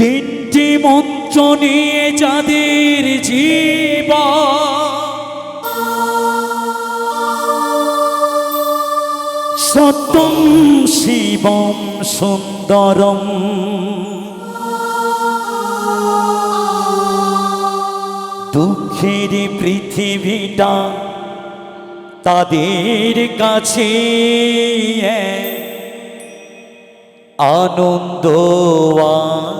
তিনটি মঞ্চ নিয়ে যাদের জীব সতম শিবম সুন্দরম। দুঃখের পৃথিবীটা তাদের কাছে আনন্দ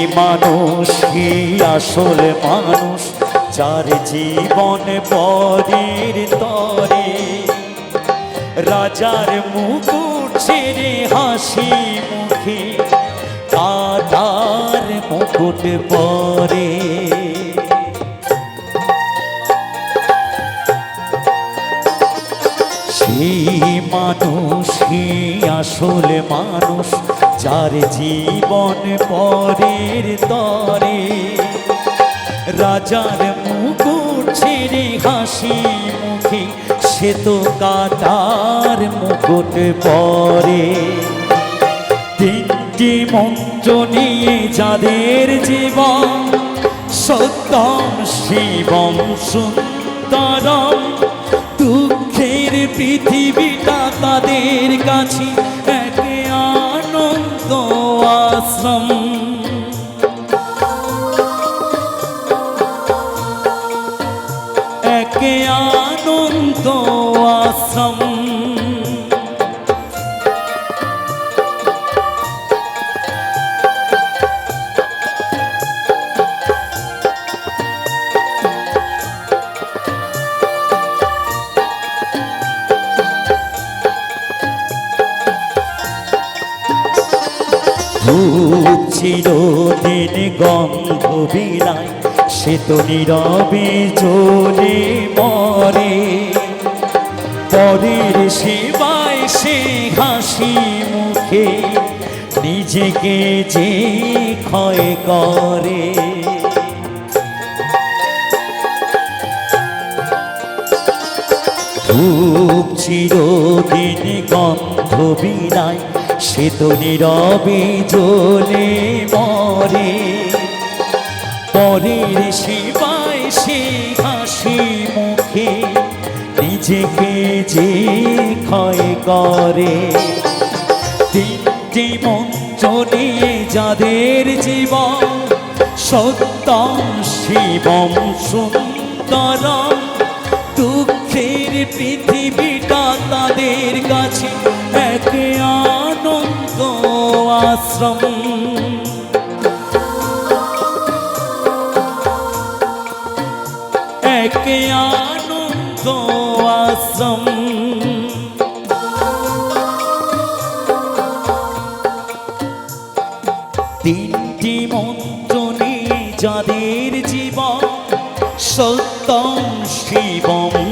সেই মানুষ কি আসল মানুষ যার জীবন পরের তরে? রাজার মুকুট ছেড়ে হাসি মুখে কাদার মুকুট পরে। সেই মানুষই আসল মানুষ যার জীবন পরের তরে, রাজার মুকুট ছেড়ে হাসি মুখে, সে তো কাটার মুকুট পরে। তিনটি মন্ত্র নিয়ে যাদের জীবন সত্যম শিবম সুন্দরম, দুঃখের পৃথিবীটা তাদের কাছে আশ্রম চিরদিন গন্ধ বিলায় সে তো নীরবে জ্বলে মরে। পরের সেবায় সে হাসি মুখে, নিজেকে যে ক্ষয় করে। চিরদিন গন্ধ বিনায় সে তো নীরবে জ্বলে মরে পরের সেবায় সে হাসি মুখে, নিজেকে যে ক্ষয় করে। তিনটি মন্ত্র নিয়ে যাদের জীবন সত্যম শিবম সুন্দরম, দুঃখের পৃথিবীটা তাদের কাছে এক আশ্রম। এক আনন্দ আশ্রম। তিনটি মন্ত্র নিয়ে যাদের জীবন সত্যম শিবম।